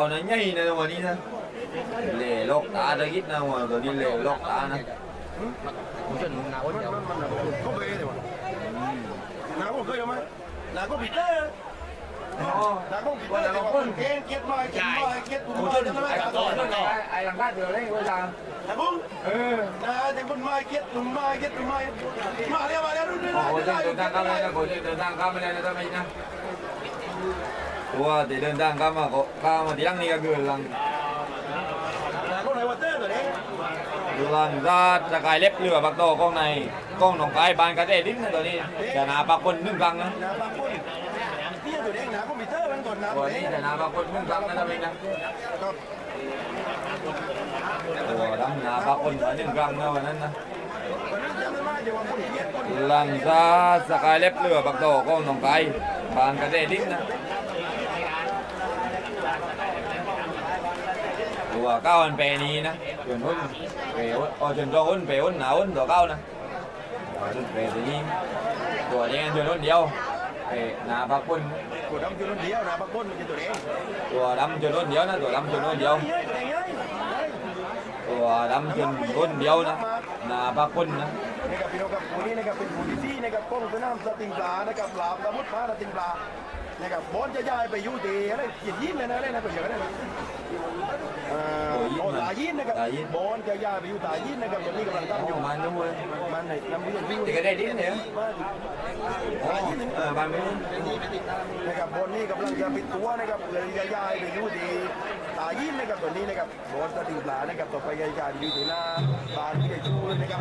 Còn nó nhây này mà đi ra lệ lọc tá ra ít nào mà rồi đi lệ lọc tá này ผมจะหนุนหนาวเดียวมันมันก็เบยเลยวะน้าก็เคยไหมน้าก็บิดเตอร์น้าก็บิดเตอร์แต่ว่าคนเกณฑ์เกียรติน้อย เกียรติน้อยเกียรติตุ้มน้อยจะไม่ได้กับตัวน้อย ai làm cát được đấy bây giờ นะบุ้งข้าเกียรติตุ้มน้อยเกียรติตุ้มน้อยมาแล้วมาแล้วรุ่นนี้ก็เลยว่าเตอร์ตัวนี้ lần ra จะกายเล็บเรือบักโตกล้องในกล้องหนองกายบานกระเดดิ้นนะตัวนี้จะนาปากคนนึ่งกังนะน้างนที่ตัวนี้น้าก็บิดเตอร์มันก่นาตัตัววนี้นี้จะนาปากคนนึ่งกังนะตา mình nè ตัวดำนาปากคนนึ่งกังนะวันนั้นนะวันนั้นจำได้ไหมเดี๋ยวว่าคนเกียรติคนลังซาสกายเล็บเรือบักโตกล้องหนองกายบานกระเดดิ้นนะ ตัวเก้ามันเปนี้นะจนหุ้นเปหุ้นอ๋อจนตัวหุ้นเปหุ้นหนาหุ้นตัวเก้านะตัวเปตัวนี้ตัวนี้จนหุ้นเดียวเปหนาปากคนตัวดำจุดเดียวนะบางคนมันจะตัวนี้ตัวดำจนรุ่นเดียวนะตัวดำจนรุ่นเดียวเฮ้ยตัวนี้เฮ้ยตัวดำจนรุ่นเดียวนะหนาปากคนนะนะครับพี่น้องครับวันนี้นะครับเป็นผู้ที่ที่นะครับกล้องสนามสติงปลานะครับปลาสมุทรมาสติงปลา นะครับบอลจะย้ายไปอยู่ที่อะไรเกียรติยินเลยนะอะไรนะเป็นอย่างนั้นนะเอ่อโอ้ตายินนะครับบอลจะย้ายไปอยู่ตายินนะครับตอนนี้กำลังตั้งอยู่ประมาณนู้นเลยมันในน้ำวิ่งวิ่งที่ก็ได้ดิ้นเนี่ยมาตายินเออบ้านไม่รู้นะครับบอลนี่กำลังจะปิดตัวนะครับเลยจะย้ายไปอยู่ที่ ตายินนะครับตอนนี้นะครับบอลสติงปลานะครับต่อไปจะย้ายไปอยู่ที่หน้าบ้านพี่ไอชูนะครับ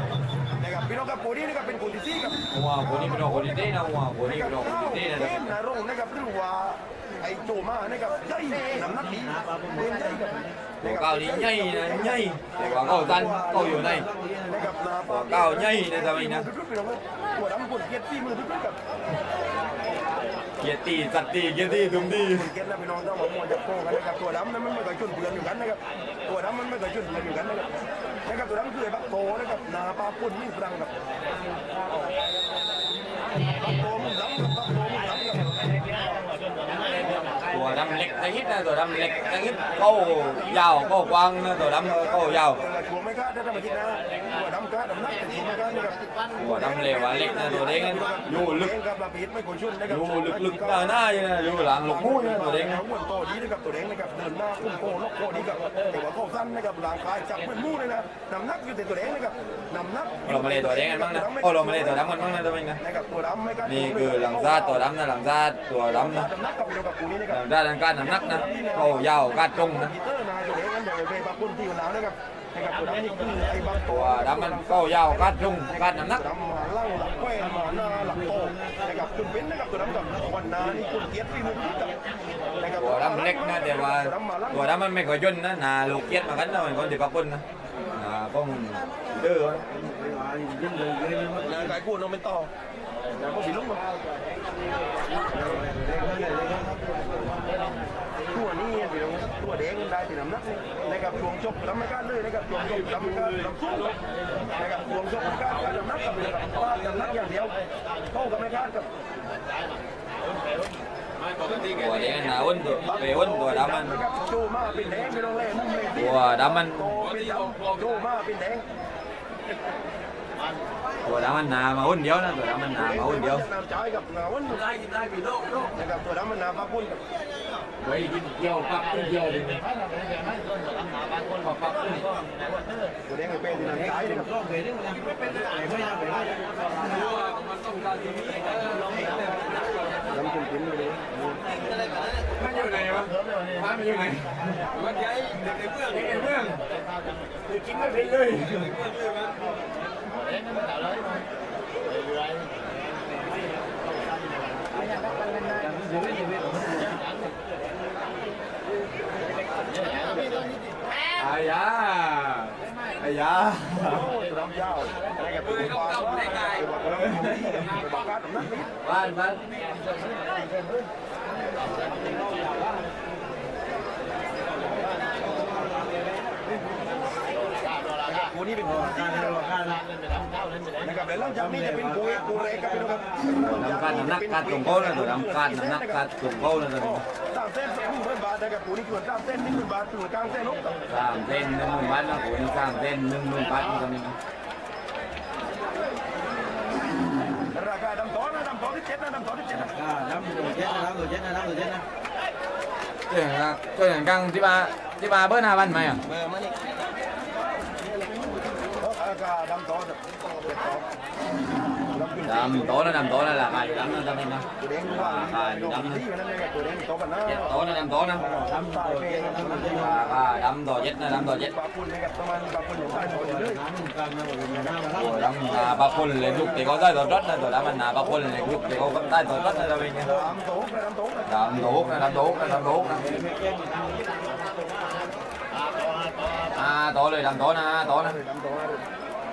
นะครับพี่น้องครับคนนี้นะครับเป็นคนที่สี่ครับหัวคนนี้เป็นคนที่เต้นะหัวคนนี้เป็นคนที่เต้นะเล่นนะรุ่งนะครับหรือว่าไอ้โจมานะครับใหญ่น้ำหนักดีเล่นใหญ่ครับตัวเก้านี้ใหญ่นะใหญ่แต่ว่าเขาตันเขาอยู่ในนะครับนาตัวเก้าใหญ่นะทำไมนะตัวดำกด เกียรติมือทุกๆกับเกียรติสัตตีเกียรติทุ่มดีเกียรตินะพี่น้องต้องมามวยจับโป้กันนะครับตัวดำนั้นมันไม่เคยจุนเบือนอยู่กันนะครับตัวดำมันไม่เคยจุนเบือนอยู่กันนะครับนะครับตัวดำคือไอ้บักโตนะครับนาปลาปุ่นยิ่งฟรังครับบักโตมันดำกับบักโตมันดำกับตัวดำเล็กจะฮิตนะตัวดำเล็กจะฮิตเขายาวเขากว้างนะตัวดำเขายาวชัวไม่กล้าถ้าทำมาคิดนะตัวดำกล้าดำนักแต่ ชัวไม่กล้าทำเลวะเล็กนะตัวเด็กอยู่ลึกกับลาปิดไม่ควรชุ่นนะครับอยู่ลึกๆหน้าหน้าอยู่นะอยู่หลังหลกมูนะตัวเด็กนะนะหัวโตดีนะครับตัวเด็กนะครับเดินหน้าอุ้มโค้งโค้ดีกับแต่ว่าเขาสั้นนะครับหลังคายจับเหมือนมูเลยนะนำนักอยู่แต่ตัวเด็กนะครับนำนักเรามาเล่นตัวเด็กกันบ้างนะโอ้เรามาเล่นตัวดำกันบ้างนะตัวเองนะนี่คือหลังซาดตัวดำนะหลังซาดตัวดำนะหลังซาดทางการนำนักนะเขายาวกาดตรงนะ ตอร์นายตัวเด็กนั่นเดี๋ยวไปบางคนที่อยู่หนาวนะครับนะครับตัวดำนี่คือไอ้บางตัตัววดำมันเขายาวกาดตรงกาดน้ำหนักดำมาล่างหลังแขวนมาหน้าหลังโตนะครับคุณเป็นนะครับตัวดำกับวันนานี่คุณเกียรติมือทุกกับนะครับตัวดำเล็กนะแต่ว่าตัวดำมันไม่ค่อยย่นนะหนาลูกเกียดมากันนะมันคนที่ปักปุ่นนะหนาป้องดื้อนะกายกูน้องเป็นต่อนะก็สีลุกมาตัวนี้พี่น้องตัวแดงได้ที่น้ำหนักนี่ นะครับรวมจบลำไม่กล้าเลยนะครับรวมจบลำไม่กล้าลำสู้นะครับรวมจบไม่กล้าลำนักกับนะครับว่าลำนักอย่างเดียวเข้ากับไม่กล้ากับตัวเด็กหนาอ้นตัวไปอ้นตัวดำมันนะครับ โจมาเป็นแดงไม่ต้องเล่มุ่งเลยตัวดำมันโตเป็นดำโจมาเป็นแดงตัวดำมันหนามาอ้นเดียวนะตัวดำมันหนามาอ้นเดียวน้ำใจกับน้ำวันได้กินได้ปีโลกนะครับตัวดำมันน้ำปลาปุ่นกับไว้กินเกี่ยวปักเกี่ยวเลยตัวแดงเป็นน้ำใจนะครับน้ำจิ้มจิ้มเลยมันอยู่ไหนวะมันอยู่ไหนมันย้ายเด็กในเมืองเด็กในเมืองกินไม่เป็นเลยอายาอายา ตัวดำยาวนะครับตัวปลาตัวได้ไงตัวดำ ตัวปลาตัวนั้นบ้านบ้านกูนี่เป็นคนที่นะครับแล้วจากนี้จะเป็นกูกูเรกับพี่น้องครับน้ำกัดน้ำนักกัดตรงเขาเลยตัวน้ำกัดน้ำนักกัดตรงเขาเลยตัวนี้สามเส้นสองหมื่นบาทนะครับปูนี่คือสามเส้นนี่คือบาทคือกลางเส้นนกกับสามเส้นหนึ่งหมื่นบาทนะผมสามเส้นหนึ่งหมื่นบาทนี่ก็มีนะ ราคาดำต้อนะดำต้อที่ เจ็ดนะดำต้อที่เจ็ดนะอ่าน้ำตัวเจ็ดนะน้ำตัวเจ็ดนะน้ำตัวเจ็ดนะเจ้าอย่างเจ้าอย่างกังที่มาที่มาเบอร์หน้าบ้านไหมอะเบอร์มันนี่ดำต้อจะเป็ดต้อดำขึ้นดำโต๊ะนะดำโต๊ะนะราคาอยู่ดำนะจำได้ไหมตัวแดงว่าดำที่มันนั่นเอง ตัวแดงโตกันนะเจ็ดโต๊ะนะดำโต๊ะนะดำตายไปนะดำมันจะมาราคาดำต่อเจ็ดนะดำต่อเจ็ดปลาปุ่นนะ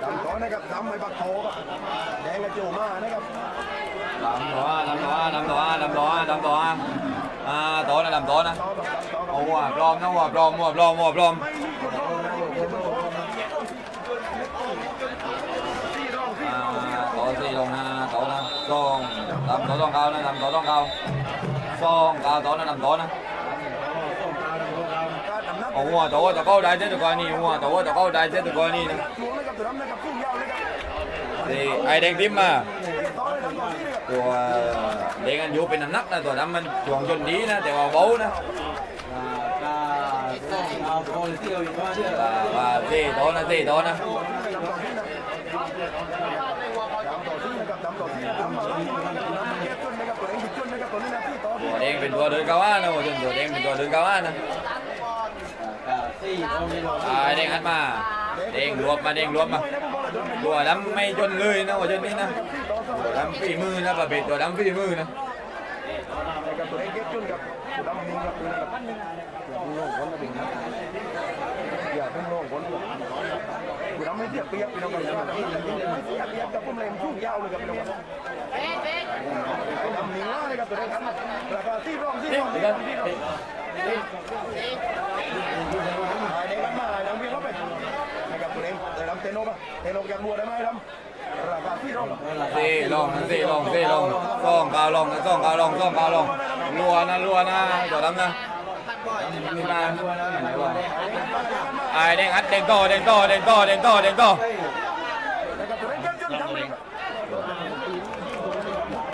ครับประมาณปลาปุ่นอยู่ใต้ตัวเลยน้ำมันกลางนะผมน้ำมันตัวดำนาปลาคนเลยลูกที่เขาได้ตัวรถนะตัวดำมันนาปลาคนเลยลูกที่เขาได้ตัวรถนะเราเองเนี่ยดำโตนะดำโตนะดำโต๊ะนะดำโต๊ะนะดำโต๊ะนะอ่าโต๊ะเลยดำโต๊ะนะโต๊ะนะดำโตนะดำโตนะครับดำไม่ปักโตครับแดงกระจิ๋วมานะครับดำโต๊ะดำโต๊ะดำโต๊ะดำโต๊ะดำโต๊ะอ่าโต๊ะนะดำโต๊ะนะโตกับดำโตเอาหัวปลอมนะหัวปลอมหัวปลอมหัวปลอมไม่มีคนร้องนะที่เป็นคนร้องที่ร้องที่อ่าร้องที่ร้องโต๊ะสี่ลงนะโต๊ะนะสองดำโต๊ะต้องเก้านะดำโต๊ะต้องเก้าสองเก้าโต๊ะนะดำโต๊ะนะการดำน้ำเอาหัวโต๊ะตะเก้าได้เจ็ดตะกอนี่หัวโต๊ะตะเก้าได้เจ็ดตะกอนี่นะ หลวงนะครับตัวดำนะครับพุ่งยาวเลยครับนี่ไอแดงทิมมาต่อเลยดำต่อที่เลยครับตัว เด็กอันอยู่เป็นน้ำหนักนะตัวดำมันช่วงจนดีนะว่าเด้งเอาโคลิตี้เอาอยู่ว่าเนี่ยว่าว่าเซ่โต๊ะเซ่โต๊ะนะดำต่อที่นะดำต่อนะครับดำต่อที่ดำมาแล้วดำมาแก้จุดนะครับตัวเองผิดจุดนะครับตัวนี้นะที่ต่อที่ตัวแดงเป็นเดินะหัวจนตัวแดงเป็นตัวเดินกาว่านะกาซี่เอาไม่ลงอ่าแดงหันมาแดงรวมมาแดงรวมมาตัวดำไม่จนเลยนะหัวจนนี่นะตัวดำฝีมือนะประเภทตัวดำฝีมือนะรวเองแก้จุดครับตัวดำนิ่งครับนะอย่าเพิ่งโล่งคนนะบิ่งอย่าเพิ่งโล่งคนตัวดำไม่เสียเปรียบพี่น้องครับไม่เสียเปรียบกับพุ่มเลนชุ่งยาวเลยครับพี่น้งครับตัวดำนิ่งมากเลยครับตัวเองครับราคาที่ร่องที่ร่องที่ร่องที่ร่องหายเด็กกันมาหายดังเพียง นป่ะเทโนอยากบวชได้ไหมดำราคาที่ร่องเซ่ลองนะเซ่ลองเซ่ลองซ่องกาวลองนะซ่องกาวลองซ่องกาวลองรัวนะรัวนะตัวดำนะมีมาไอแดงอัดแดงโตแดงโตแดงโตแดงโตแดงโตนะครับตัวเองเก็บจุดทั้งเลย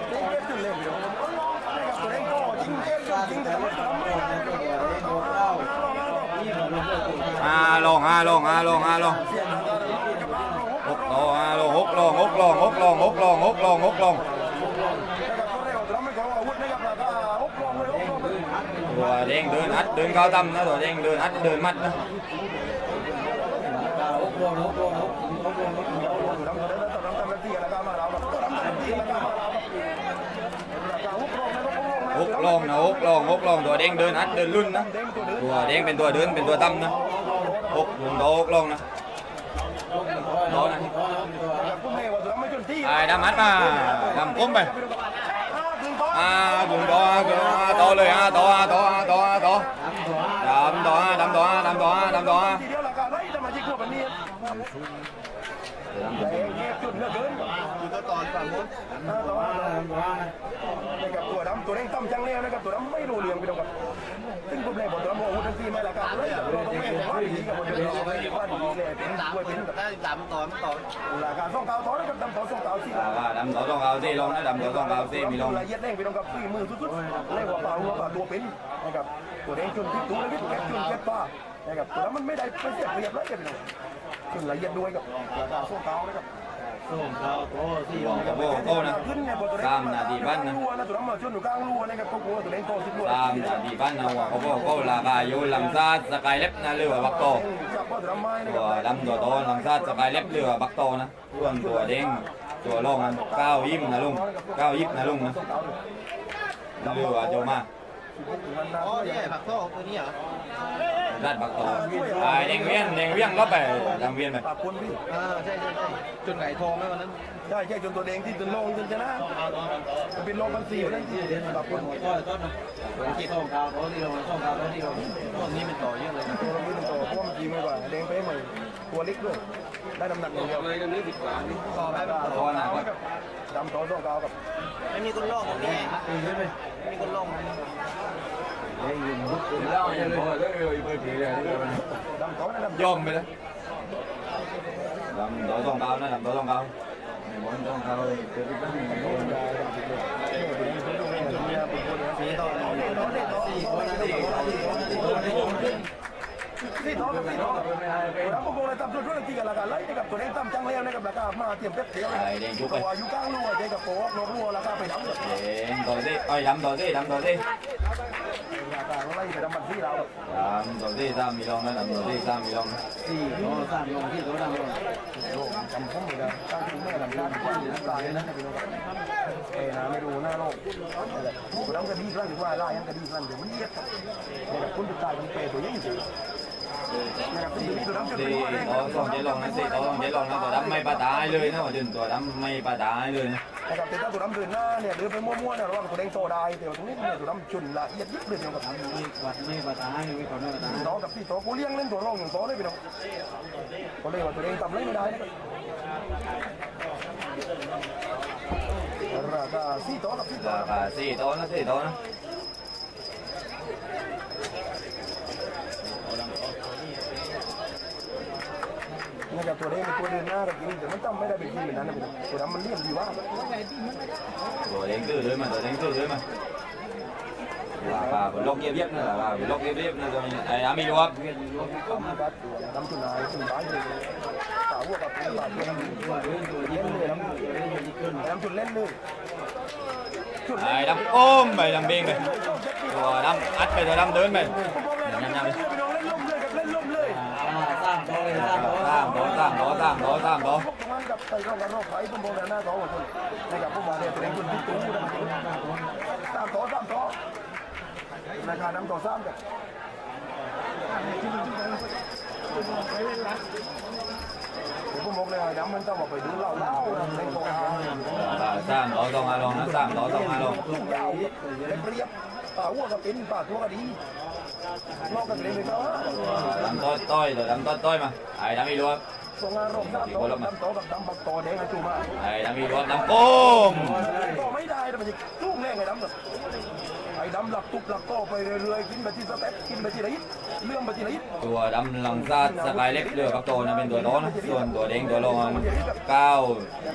เดเลยพี่น้งนะครับตัวเองก็จริงเก็บจุดจริงแต่ไม่ทำไม่ได้นะครับอ่าลองอ่าลองอ่าลองอ่าลองหกลอง กลองงกลองงกลองงกลองงกลองงกลองตัวเด้งเดินอัดเดินเข้าตั้มนะตัวเด้งเดินอัดเดินมัดนะงกลองนะงกลองงกลองตัวเด้งเดินอัดเดินลุ่นนะตัวเด้งเป็นตัวเดินเป็นตัวตั้มนะอกลงตักลองนะโตนะ นะครับผู้แม่ว่า ตัวดำไม่จนที่ไอ้ดำอัดมาดำก้มไปถึงต่ออ่าถึงตัวคือโตเลยอะโตอะโตอะโตอะโตดำตัวดำตัวดำตัวดำตัว เดียวราคาไรจะมาที่ขั้วแบบนี้แต่เก็บจุดเหลือเกินอยู่ตัวตอฝั่งนู้นต่อนะครับตัวดำตัวเร่งต่ำจังแล้วนะครับตัวดำไม่รู้เรื่องไปตรงกับซึ่งผมเลยบอกตัวดำบอกวุธทั้งทีไม่ราคาเลยเราต้องไม่ว่าดีกับคนเดียวว่าดีเลยเป็นด้วยเป็นแบบได้สามต่อต่อราคาส่งเก่าถอนนะครับดำถอส่งเก่าสี่ว่าดำตัวต้องเอาเซ่ลงนะดำตัวต้องเอาซีมีลงละเอียดเร่งไปตรงกับฝีมือสุดๆเร่งกว่าเป่าหัวเป่าตัวเป็นนะครับตัวเร่งจนที่ตัวเล็กแค่จนแค่ป้านะครับตัวนั้นมันไม่ได้ไม่เสียเปรียบเลยกัน จนละเอียดด้วยกับราคาส่งเก่านะครับส่งเขาโอ้ที่บอกกับโบโตนะตามนาทีบ้านนะรัวนะตัวนั้นมาชนอยู่กลางรัวนะครับก็กลัวตัวเองโตสิบรัวตามนาทีบ้านนะว่าเขาบอกเขาราคาอยู่ลำซาสกายเล็บนะหรือว่าบักโตจับว่าตัวนั้นไม้นะคตัรัวบดำตัวโตลำซาสกายเล็บหรือว่าบักโตนะส่วนตัวเด้งตัวลงอันเก้ายิบนะลุงเก้ายิบนะลุงนะหรือว่าโจมา อ๋อเนี่ยผักทอดตัวนี้เหรอด้านบักโตไอ้เด้งเวียนเด้งเวียนก็ไปลำเวียนไปปากคนพี่อ่าใช่ใช่ใช่จนไก่ทองไหมวันนั้นใช่ใช่จนตัวเองที่จนลงจนชนะมันเป็นลงพันสี่เลยที่ปากคนก็ต้นนะที่ส่งเขาเขาที่เราส่งเขาเขาที่เราต้นนี้เป็นต่อเยอะเลยนะตัวเราไม่ต้องต่อเพราะว่ามันจีไม่กว่าแดงเป๊ะใหม่ตัวเล็กด้วยได้น้ำหนักอย่างเดียวเลยกันนี้ดีกว่านี่ต่อไปโตนะดำต่อส่งเก่ากับไม่มีคนลอกตรงนี้ไม่มีคนลอกเองยืนมุดแล้วยังพอเลยเลยเปิดทีเลยดำโต๊ะนะดำยอมไปเลยดำตัวต้องเก้านะดำตัวต้องเก้าไม่หมดต้องเก้าเกิดขึ้น สี่ต่อสี่คนนะสี่คนสี่คนนี่ท้องกับนี่ท้องแล้วพวกเราทำธุรกิจกันละกันไล่กับตัวเองทำจังแล้วนะครับราคามาเตรียมเป๊ปเทียวไอ้เด้งชุบไปตัวอยู่กลางรัวเจกับโป๊กนอกรัวราคาไปดำเลยเด้งตัวที่ไอ้ดำตัวที่ดำตัวที่ ราคาไล่ไปดำมันที่เราดำตัวที่สามมีลองนะดำตัวที่สามมีลองสี่โลสามโลที่โลดำโลโลกจำพุ่งเลยนะตั้งที่แม่ดำด้านกว้างน้ำตาเลยนะพี่น้องเอ้ยนะไม่ดูหน้าโลกแล้วก็ดีครั้งถึงว่าไล่ยังก็ดีครั้งเดี๋ยวมันเยียดเนี่ยคุณติดตายมันเปย์ตัวยิ่งสินะครับที่นี่ตัวน้ำจุดสี่เป็นตัวสองเจ็ดลองนะสี่ตัวสองเจ็ดลองนะตัวดำไม่ปะตายเลยนะว่าจนตัวดำไม่ปะตายเลยนะ นะครับแต่ถ้าตัวน้ำเดินหน้าเนี่ยเดินไปมั่วๆเนี่ยระวังตัวแดงโตได้แต่ตรงนี้เนี่ยตัวน้ำจุนละเอียดยิบเลยเดียวกับมีวัดไม่ประตายมีคนไม่ประตายน้องกับพี่โตกูเลี้ยงเล่นตัวรองอย่างโตได้พี่น้องก็เลยว่าตัวเองทำอะไรไม่ได้ราคาสี่โตกับสี่โตราคาสี่ตัวนะสี่ตัวนะ นะครับตัวเองตัวเดินหน้ากับกินแต่มันจำไม่ได้เป็นทีมแบบนั้นนะพี่น้องตัวน้ำมันเลี้ยงดีว่าตัวเด้งตื้อเลยมาตัวเด้งตื้อเลยมาราคาล็อกเยียบๆนะราคาล็อกเยียบๆนะตัวนี้ไอ้อามีรวบน้ำจุนนายจุนบ้านเลยสาวกับเป็นบาดเจ็บตัวเรื่องตัวเย็นเลยน้ำตุนเล่นเลยไอ้ดำโอ้มไปดำเบงไปตัวดำอัดไปตัวดำเดินไปพี่น้องางตัวตามตัวตามตัวตามตัวตามตัวพวกมันกับไต่ร่องกันรอบไฟผมบอกแล้วหน้าท้องหมดเลยนะครับพวกมาเนี่ยเป็นคนที่ตู้นะตามต่อตามต่อราคาน้ำต่อซ้ำกันผมบอกเลยน้ำมันต้องมาไปดูเหล้าเล้าในโรงงานราคาสามตัวต้องอาลงนะสามตัวต้องอาลงทุ่งยาวเรียบป่าวัวก็เป็นป่าตัวก็ดี นอกกันเลยไม่ก็ดำต้อยต้อยตัวดำต้อยต้อยมาไอ้ดำมีรวบส่งงานรอบน้ำโตน้ำโตกับน้ำบักโตแดงจูมาไอ้ดำมีรวบดำโก้มก็ไม่ได้แต่มันจะทุ่งแรงไงน้ำไอ้ดำหลักตุบหลักโตไปเรื่อยๆกินไปที่สเต็ปกินไปที่ไหนเรื่องไปที่ไหนตัวดำลังซาดสกายเล็กเรือกับโตนะเป็นตัวโตนะส่วนตัวเด้งตัวรองก้าว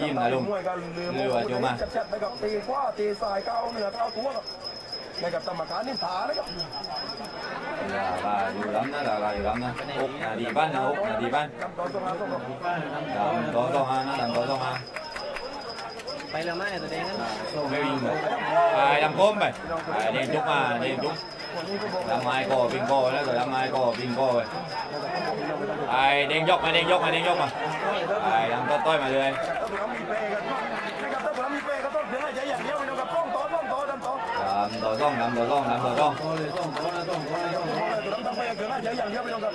ยิ้มนะลุงมวยกันลืมเรือจูมาจัดๆไปกับตีกว่าตีสายก้าวเหนือก้าวตัวกับ ในกับกรรมการนี่ถานะครับราคาอยู่ดำนะราคาอยู่ดำนะอกนาดีบ้านนะอกนาดีบ้านน้ำตอนส่งงานส่งกับดำตัวต้องมานะดำตัวต้องมาไปแล้วไหมตัวเองนั้นไม่วิ่งเลยไอ้ดำโก้มไปไอ้เด้งจุกมาเด้งจุกคนนี้ก็บอกดำไม้ก็ปิงโก้แล้วตัวดำไม้ก็ปิงโก้ไปไอ้เด้งยกมาเด้งยกมาเด้งยกมาไอ้ดำต้อยต้อยมาเลยำตัวต้องดำตัวต้องดำตัวต้องตัวเลยต้องตัวนะต้องตัวนะต้องตัวตัวนั้นต้องเปย์เพียงให้ใจอย่างเดียวไม่ต้องกับ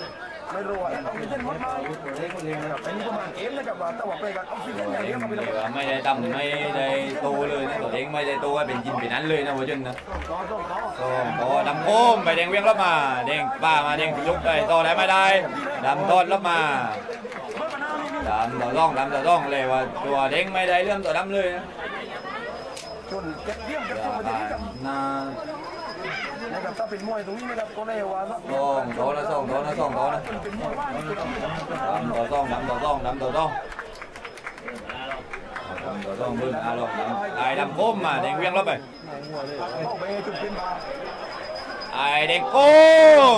ไม่รู้อะต้องมีเส้นมัดมาตัวเล็กคนเดียวนะครับอันนี้ประมาณเกมนะครับว่าแต่ว่าเปย์กันออกซิเจนอย่างเดียวไม่ต้องเดี๋ยวไม่ได้ตำไม่ได้โตเลยนะตัวเด้งไม่ได้โตเป็นจินเป็นนั้นเลยนะหัวจนนะต่อต่อต่อส้มโตดำโก้มไปเด้งเวียงรถมาเด้งป้ามาเด้งลุกไปโตได้ไม่ได้ดำต้นรถมาเมื่อมานามีดำตัวต้องดำตัวต้องเลยว่าตัวเด้งไม่ได้เรื่องตัวดำเลยนะ จนเก็บเยี่ยมเก็บราตัวมาที่นี่ครับนานะครับถ้าเป็นมวยตรงนี้นะครับก็เลยว่าสักต้องโตนะต้องโตนะต้องโตนนมวยว่านี่คือที่ดำตัวต้องดำตัวต้องดำตัวต้องดำตัวต้องบึ้งอารมณ์ดำไอ้ดำโก้มมาเด้งเวียงรถไปต้องไปจุดเป็นบาไอ้เด้งโก้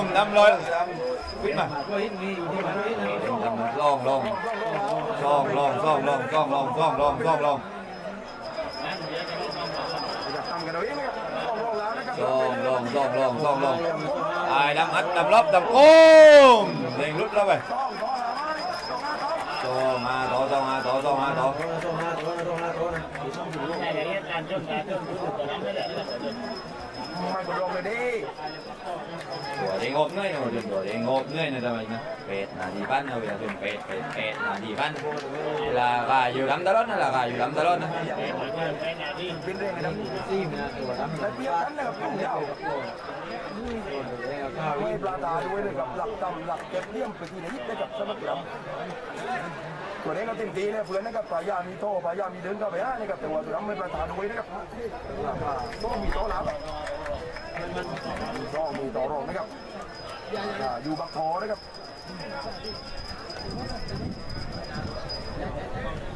มดำลอยดำขึ้นมาตัมีอยู่ที่มันฮิตนะเด้งดำลองลองซ่องลองซ่องลองซ่องลองซ่องลองลอง นะครับทำกันเอาเองนะครับต้องรอแล้วนะครับ ซ่องลองซ่องลองซ่องตายดำอัดดำรอบดำโก้มเด้งลุดแล้วไปต้องต่อหาไม้ต้องมาต่อซ่องมาต่องมาต่องมาต่อ ตัวนะตัวนะตัวนะตัวนะตัวนะไม่กดลงเลยดิตัวเด้งงบเนื่อยนะถึงตัวเด้งงบเนื่อยนะทำไมนะเป็ดนาดีบ้านนะเวลาถึงเป็ดเป็ดเป็ดนาดีบ้านเวลาก็อยู่ลำตลอดนะละก็อยู่ลำตลอดนะเป็นเรื่องนะครับซี่นะตัวนะแต่เพียงนั้นนะครับต้องยาวครับตัวเองข้าวไม่ปลาตาด้วยเลยกับหลักต่ำหลักเก็บเลี่ยมไปทีไหนยิบได้กับสมัครลำตัวนี้ก็เต็มทีเลยเพื่อนนะครับพยายามมีโต้พยายามมีเดินเข้าไปฮะนะครับแต่ว่าตัวนั้นไม่ปลาตานด้วยนะครับต้องมีโตแล้ว ร่องมีต่อรองนะครับอ่าอยู่บักทอนะครับ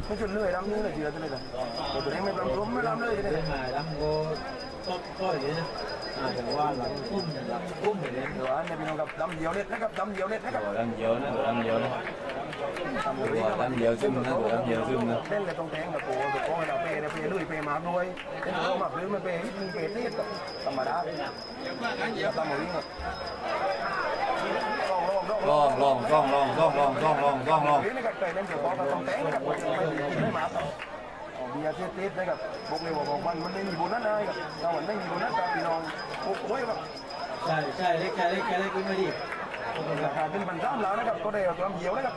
ไม่จนเลยรำนี้เลยทีละตัวเลยนะตัวนี้ไม่รำรวมไม่รำเลยทีไม่นี้หายแล้วก็ต้นก็อย่างนี้นะอาจจะว่าหลังกุ้มหลังกุ้มอย่างนี้เดี๋ยวอันนี้พี่น้องครับดำเดียวเน็ตนะครับดำเดียวเน็ตนะครับตัวดำเดียวนะ ตัวดวนะดำเดียวดำเดียวซึมนะตัวดำเดียวซึมนะเล่นเลยตรงแทงกับโป้กับโป้เราเปย์เปย์ลุยเปย์มาด้วยเล่นตัวมาพื้นมันเปย์นิดนึงเปย์เตี้ยกับธรรมดาตามหมดวิ่งครับลองลองลองลองลองลองลองลองลองลองลองลองนี่นะครับเตะเล่นเกี่ยวกับตรงแทงนะครับไม่ไม่มาต่อเบียร์เตี้ยเตี้ยนะครับบอกเลยว่าบอกมันมันไม่มีโบนัสนะครับถ้ามันไม่มีโบนัสกับพี่น้องโอ้ยแบบใช่ใช่เล็กใช่เล็กใช่เล็กกินไม่ดี ราคาเป็นพันสามแล้วนะครับก็ได้ตัวเหี่ยวนะครับ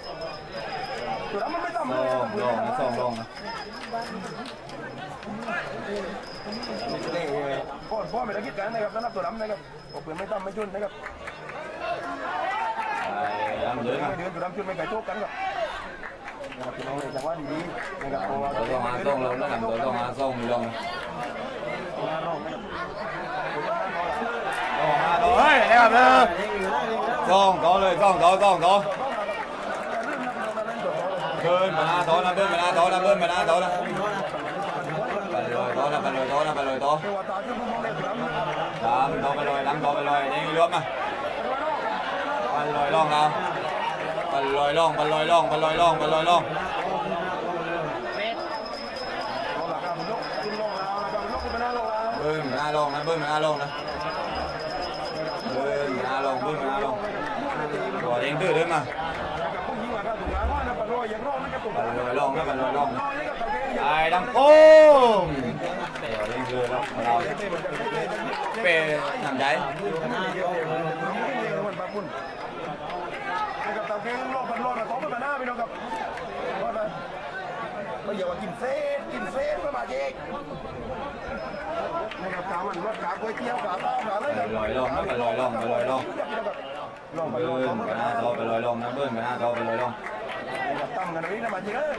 ตัวนั้นมันไม่ต่ำลเลยองลองนะลองลองนะนี่พ่อพ่อไม่ได้คิดกันนะครับสำหรับตัวนั้นนะครับบอกเปลี่ยนไม่ต่ำไม่ชุนนะครับไอ้ดำเยอะนะเดือนตัวนั้นชุนไม่ไก่โชคกันครับนะครับพี่น้องเลยจังหวะดีนะครับเพราะว่าตัวต้องหาต้องลงนะตัวต้องหาต้องมีลงตัวนั้นร้องนะครับตัวนั้นร้องต้องหาตัวเฮ้ยนะครับเลยเล็กอ ยู่แล้วเล็กแล้วต้องต่อเลยต้องต่อต้องต่อเรื่องนั้นเราเล่นตัวเดินมาหน้าต่อนะเดินมาหน้าต่อนะเดินมาหน้าต่อนะไปเลยต่อนะไปเลยต่อนะไปเลยต่อเทวตาชื่อพวกมองเล่นตัวนั้นดำต่อไปเลยดำต่อไปเลยนี่รวมมาไปลอยล่องเราไปลอยล่องไปลอยล่องไปลอยล่องไปลอยล่องเอาหลักการมันลกขึ้นลงแล้วหลักการมันลกขึ้นมาหน้าลงเบิ้มหน้าล่องนะเบิ้มหน้าล่องนะ อเองตื้อเลยมาลองนะกันลองไอ้ดังโอ้เองดื้อแล้วเราเป็นหนัางรอบมัอดนองมัหน้าองกัอดไปไม่อย่วกินเซฟกินเซฟก็มาเจ๊กนะครับขามันรอขาก๋วยเตี๋ยวขาต้าขาอะไรลอยล่องนะลอยล่องลอยล่อง องยไปล่องลเบิ้องมไปหน้าจอไปลอยล่องนะเบิ้มไปหน้าจอไปลอยล่องตั้มกันนี้นะมาเยอะ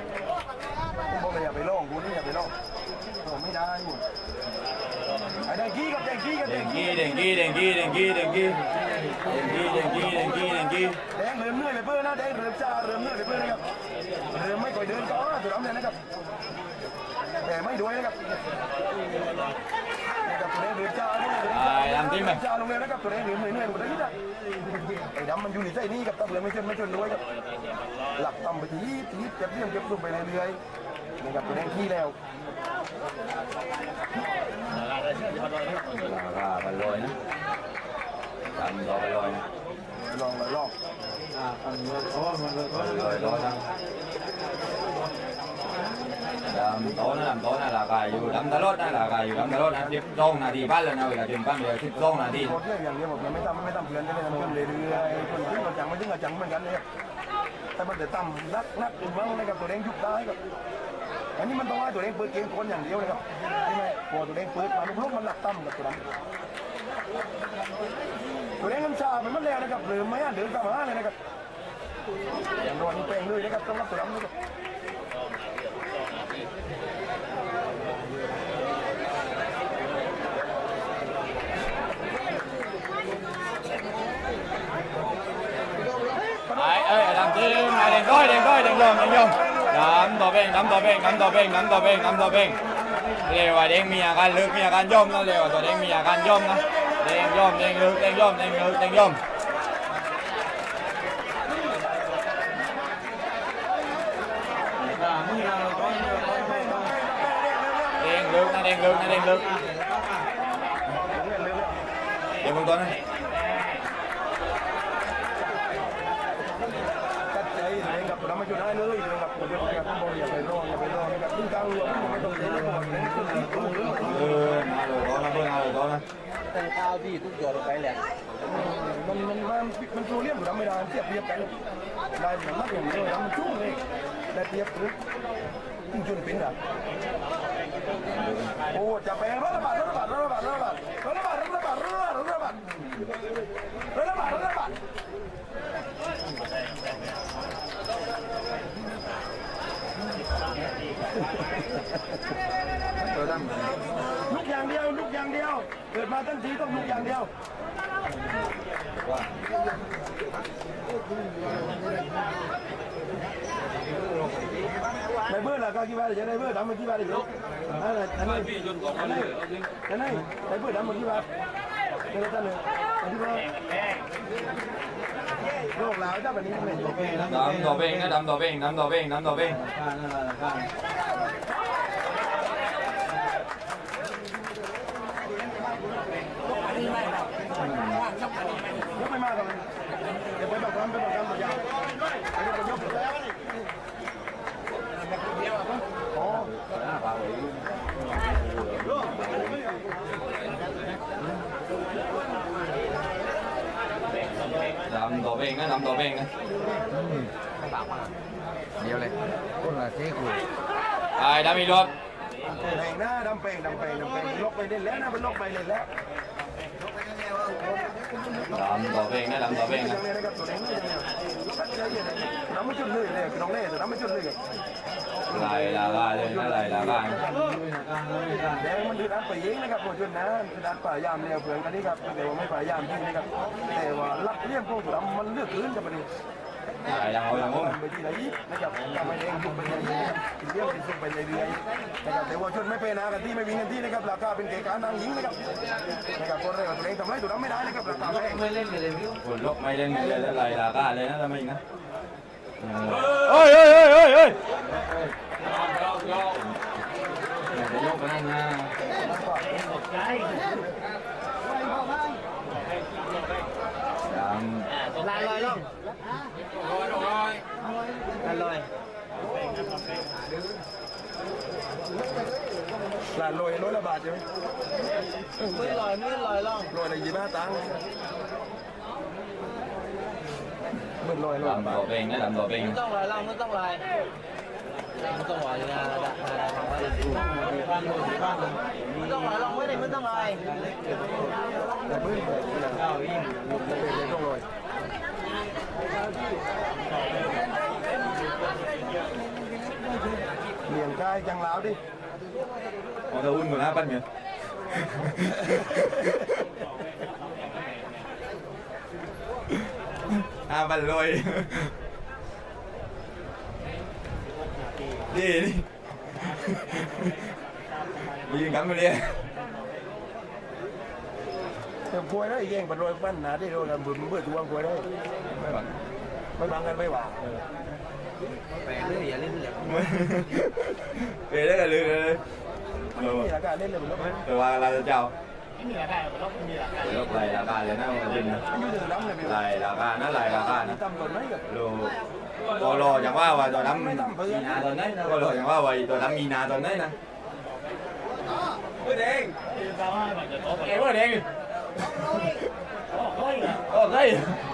ผมบอกเลยอย่าไปลองกูนี่อย่าไปลองผมไม่ได้หมดไอ้แดงกี้กับแดงกี้กับแดเด้งงกี้กี้เด้งกี้เด้งกี้เด้งกี้เด้งกี้เด้งกี้เด้งกี้เด้งกี้เด้งกี้แดงเริ่มเหนื่อยไปเพื่อนนะแดงเริ่มจ้าเริ่มเหนื่อยไปเพื่อนนะครับเริ่มไม่ค่อยเดินก็ถือน้ำเลยนะครับแต่ไม่ด้วยนะครับนะครับตัวนี้เริ่มจ้า จ้าลงเลยนะครับตัวนี้เริ่มเหนื่อยเหนื่อยหมดแล้วนี่นะไอ้ดำมันอยู่ในใจนี่กับตะเบือไม่ชนไม่ชนด้วยครับหลักต่ำไปทีทีเก็บเรื่องเก็บซุ่มไปเรื่อยๆนะครับตัวแดงขี้แล้วราคาไปลอยนะดำต่อไปลอยนะลองเลยลองอ่าฟังเลยโอ้มันเลยไปลอยต่อนะดำต่อนะดำต่อนะราคายอยู่ดำตลอดนะราคายอยู่ดำตลอดนะสิบสองนาทีพันแล้วนะเวลาถึงพันเดียวสิบสองนาทีเรื่องอย่างเดียวหมดมันไม่ทำไม่ทำเพื่อนกันเลยมันเรื่อยๆคนขึ้นมาจังไม่ถึงกับจังเหมือนกันเลยแต่มันแต่ต่ำนักนักอื่นบ้างนะครับตัวเองยุบได้ครับอันนี้มันต้องให้ตัวเองเปิดเกมคนอย่างเดียวเลยครับใช่ไหมพอตัวเองเปิดมาลูกมันหนักต่ำกับตัวนั้นตัวเองมันชาไปมันแล้วนะครับหรือไม่อะเดินกลับมาเลยนะครับอย่างรอนี่เป่งเลยนะครับต้องรับตัวนั้นนะครับ đánh luôn đánh luôn đánh tỏ bên đánh tỏ bên đánh tỏ bên đánh tỏ bên đánh tỏ bên. Đều à đen mía gan lướt mía gan dôm nó đều à tỏ đen mía gan dôm nó đen dôm đen lướt đen dôm đen lướt đen dôm đen lướt nó đen lướt nó đen lướt để con con này แต่ข้าวที่ทุกตัวลงไปแหละมันมันมันมันตัวเรียบอยู่แล้วไม่ได้เทียบเทียบกันได้เหมือนนักอย่างเดียวแล้วมันชุ่มเลยได้เทียบหรือจริงจุนปิ้นอะโอ้จะไปรัฐบาลรัฐบาลรัฐบาลรัฐบาลรัฐบาลรัฐบาลรัฐบาลรัฐบาดรถระบาลกอย่าง เกอย่างเดียวเออดมาทั้งทีต้องลุกอย่างเดียวในเบื่อละก็กี่บาทจะได้เบื่อทำมากี่บาทอีกลูกอันนี้อันนี้อันนี้อันนี้ในเบื่อทำมากี่บาทเดี๋ยวท่านเลยอันที่ว่าโรคลาวเจ้าแบบนี้ไม่โอเคนดำต่อเบงนะดำต่อเบงดำต่อเบงดำต่อเบง ข้านั่นแหละข้ายกไปมากเลยเดี๋ยวไปแบบนั้นไปแบบนั้นไปยาวไปยกไปยกแล้วนี่อ๋อหน้าปลาไว้ดำต่อเพลงหน้าดำเป่งดำเป่งดำเป่งลกไปเล่นแล้วนะลำต่อเบงนะดำต่อเบงนะยังนะน้ำไม่จุดเลยเลยน้องเล่น้ำไม่จุดเลยลายลาลาเลยนะลายลาลาแดงมันดืดอัดไปเองนะครับผมจุดนั้นดืดอัดป่ายามเนี่ยเผื่อกันนี่ครับแต่ว่าไม่ป่ายามที่นะครับแต่ว่าลักเลี่ยมพวกดำมันเลือกพื้นจะไปดิ ลายดังเอาอย่างงงไปที่ไหนนะครับทำไมเองยุบไปไหนเลี้ยงยุบไปเรื่อยๆนะครับแต่ว่าชนไม่เป็นนะกันที่ไม่วิ่งกันที่นะครับราคาเป็นเกการนางหญิงนะครับนะครับคนแรกตัวเองทำไรตัวนั้นไม่ได้นะครับราคาแพงไม่เล่นเลยพี่คนลบไม่เล่นเลยแล้วลายลาลาเลยนะทำไมนะเฮ้ยเฮ้ยเฮ้ยเฮ้ยเฮ้ยจะยกไปนั่นนะดำลายลอยลงลาย ลอยหลานลอยร้อยละบาทใช่ไหมไม่ลอยไม่ลอยล่องลอยละยี่สิบห้าตังค์เมื่อลอยลอยดำต่อเบงนะดำต่อเบงไม่ต้องลอยล่องไม่ต้องลอยไม่ต้องลอยนะระดับระดับของว่าบ้านบ้านไม่ต้องลอยล่องไม่ได้ไม่ต้องลอยแต่เมื่อเก้าอี้เป็นต้องลอย เลี้ยงกายจังลาวดิเอาตัวอุ่นหมดนะปั้นเงี้ยอ่าบันลอยนี่นี่ยิงกันมาเลยแต่ควยได้แย่งปันรอยปั้นหนาที่โดนบึ้มเบื่อทวงควยได้ไม่หวังไม่บังกันไม่หว่า แปลงเลยอย่าเล่นเลยเปได้กันเลยเลยไม่มีราคาเล่นเลยมันก็ไม่แต่ว่าเราจะเจ้าลบลายราคาเลยนะมันจริงนะยืดถึงน้ำเลยพี่ลายราคานะลายราคานะตำก่นไหมกับโลก็รออย่างว่าว่าตัวน้ำมีนาตอนนั้นก็รออย่างว่าว่าตัวน้ำมีนาตอนนั้นนะเพื่อนเองเอ้เพื่อนเองโอเคตายเด็กก้มไปเด็กน้อง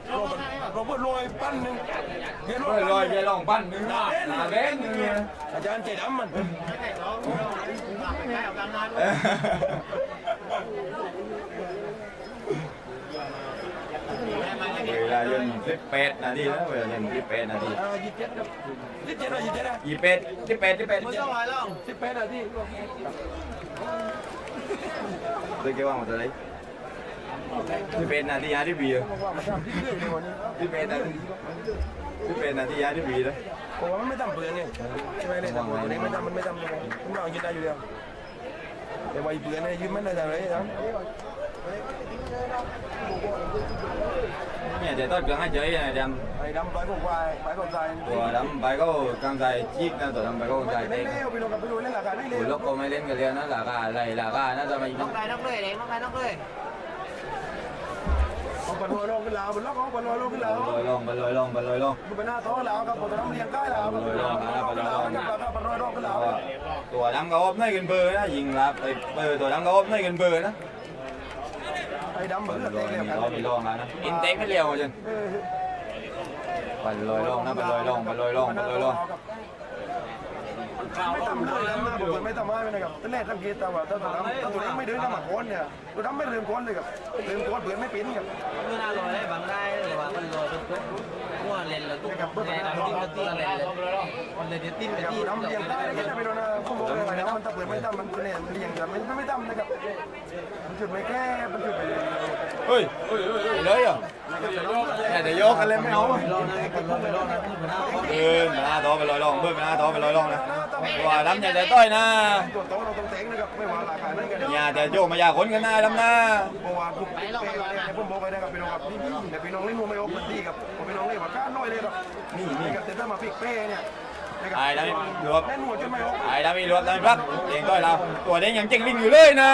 อาจารเพื่อนลอยเต้นเลยเต้นเลยอาจารย์อาบันลอยอะไรเอาเต้ไปลอยนมาเลยอาจารย์อาจารย์ลงเพื่อนเอาจ้าลงลงเพื่อนลอยปั้นหนึ่งเดี๋ยวเพื่อนลอยเบียลองปั้นหนึ่งหน้าเบ้นหนึ่งเนี่ยอาจารย์เจดำมันเวลาเย็นสิบแปดนาทีนะเวลาเย็นสิบแปดนาทียี่สิบเจ็ดครับยี่สิบเจ็ดยี่สิบเจ็ดยี่เป็ดสิบแปดสิบแปดมึงต้องลอยล่องสิบแปดนาทีเด็กเกี่ยวว่าหมดเลยสิ บแปดนนาทีอาที่บีที่เรื่องในนาทีสิบแปดนนาทีอาที่บีเลยผมว่ามันไม่ทำเปลืองไงใช่ไหมเนี่ยทำเปลืองไม่ทำมันไม่ทำยังไงมันเอายืนได้อยู่แล้วแต่ว่าเปลืองเนี่ยยืนไม่ได้อะไรนะเนี่ยจะต้นเครื่องให้เฉยนะจไอ้ดำไปก็ควายไปก็ใจตัวดำไปก็กางใจชีกนะตัวดำไปก็กางใจเล่เต็นงเร็วไปลงกับไปดูเล่นราคาได้เร็คุวณลูกก็ไม่เล่นกันเลยนะราคารอะไรราคารนะทำไมน้องไปน้องเลยเด็กน้องไปน้องเลย เอาปันลอยลงขึ้นลาวปันล็อกเอาปันลอยลงขึ้นลาวลอยลงไปลอยลงไปลอยลงมันเป็นหน้าท้อลาวครับผมต้องเลี้ยงใกล้ลาวปันลอยลงขึ้นลาวปันลอยลงขึ้นลาวตัวดำก็อบไม่กันเบอร์นะยิงลับไอ้เบอร์ตัวดำก็อบไม่กันเบอร์นะไอ้อ้ดำเหมือนลเลือดอยเต็มมีเลยล้อมีล้อมานะอินเต็กไม่เร็วจนเออปั่นลอยลงนะปั่นลอยลงปั่นลอยลงปั่นลอยลง ไม่ทำเลยนะมาผมไม่ทำให้ไม่นะครับตั้งแต่สังกตแต่ว่าถ้าตัวดำถ้าตัวเล็กไม่เดินทำหมักโคนเนี่ยตัวดำไม่ลืมโคนเลยครับลืมโคนเผื่อไม่ปิ้นครับไม่น่าลอยได้บางได้เลยว่ามันลอยเป็นตุ๊กมั่วเลนแล้วตุ๊กแรงติ้งก็ติ้งเลนเลยมันเลยจะติ้งไปที่ตัวดำเลี้ยงได้ก็จะไปโดนนะผมบอกเลยนะมันถ้าเผื่อไม่ทำมันเนี่ยมันเลี้ยงแต่มันไม่ทำนะครับมันจุดไม่แค่มันจุดไปเฮ้ยเลยเหรอเนี่ยเดี๋ยวยกกันเลยไม่เอารอนะคนรอไม่รอนะที่หัวหน้าเขาเบิร์นไปหน้าโต๊ะไปลอยลงเบิร์นไปหน้าโต๊ะไปลอยลงนะ ว่าดำใหญ่แต่ต้อยนะตัวโตเราต้องเต็งนะครับไม่ว่าราคาไหนกันอย่าแต่โยกมาอยากขนกันหน้าดำหน้าเพราะว่าทุกเปย์เนี่ยผมบอกไปนะครับพี่น้องครับนี่แต่พี่น้องเล่นนัวไม่ออกมันดีครับพี่น้องเล่นว่าก้านน้อยเลยครับนี่นี่ครับแต่ถ้ามาพลิกเป้เนี่ยไอ้ดำรวบแน่นหัวจนไม่ออกไอ้ดำมีรวบดำมีพักเองต้อยเรา ตัวเด้งยังเจ๋งลิงอยู่เลยนะ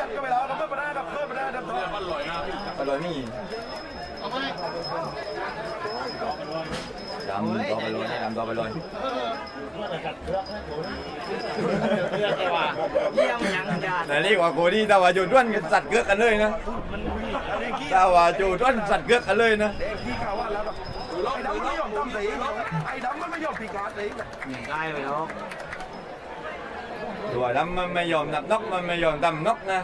ยัดก็ไปแล้วครับเพิ่มไปได้ครับเพิ่มไปได้ครับอร่อยนี่ดำตัวไปลอยนี่ดำตัวไปลอยเยี่ยมยังย แต่นี่กว่าโคดี้แต่ว่าจูด้วนกันสัตว์เกือกกันเลยนะแต่ว่าจูด้วนสัตว์เกือกกันเลยนะเร่งขี้ข่าวว่าแล้วครับไอ้ดำไม่ยอมทำสีไอ้ดำมันไม่ยอมปีกาสีได้ไปเนาะตัวดำมันไม่ยอมนับนกมันไม่ยอมดำนกนะ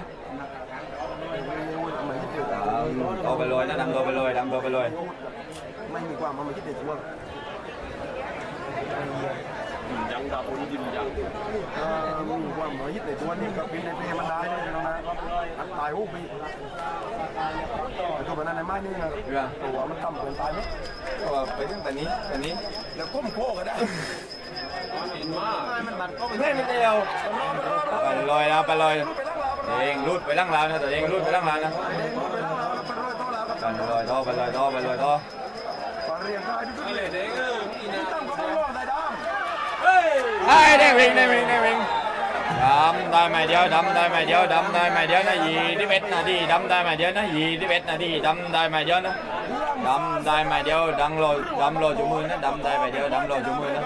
ตัวไปลอยนะดำตัวไปลอยดำตัวไปลอยไม่มีความมันไม่คิดเด็ดตัว ยังดาบนยินยังมันมีความมันคิดเด็ดตัวนี่กับปีในเพลมันได้เลยนะอัดตายโอ้ปีตัวนั้นในไม้นี่นะตัวมันต่ำเกินตายไหมก็ไปถึงแต่นี้แต่นี้แล้วก้มโค้ก็ได้มันบัดก็ไม่ไม่เดียวไปลอยแล้วไปลอยเองรูดไปล่างลาวนะตัวเองรูดไปล่างลาวนะไปโรยโต๊ะแล้วครับไปโรยต๊ะไปลอยท่อไปลอยท่อไปลอยท่อ ไอ้ได้วิ่งได้วิ่งได้วิ่งดำได้ไหมเดียวดำได้ไหมเดียวดำได้ไหมเดียวนะยีที่เบ็ดนาทีดำได้ไหมเดียวนะยีที่เบ็ดนาทีดำได้ไหมเดียวนะ ดำได้ไหมเดียวดังโลดำโลจุมือนะดำได้ไหมเดียวดำโลจุมือนะ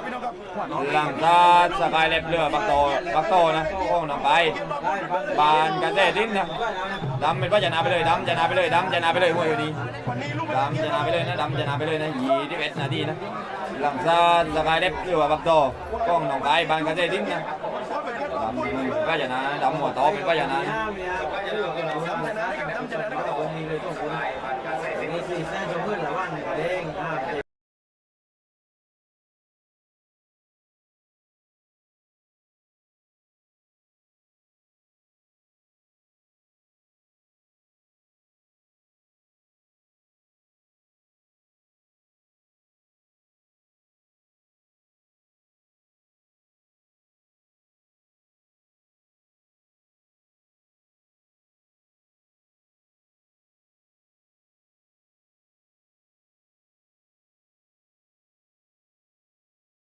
หลังตาสกายเล็บเรือปักโตปักโตนะโค้งนำไปบานกันเต้ดิ้นนะดำเป็นว่าจะนาไปเลยดำจะนาไปเลยดำจะนาไปเลยมวยอยู่ดีดำจะนาไปเลยนะดำจะนาไปเลยนะยีที่เบ็ดนาทีนะหลังตาสกายเล็บเรือปักโตโค้งนำไปบานกันเต้ดิ้นนะดำเป็นว่าจะนาดำหัวโตเป็นว่าจะนา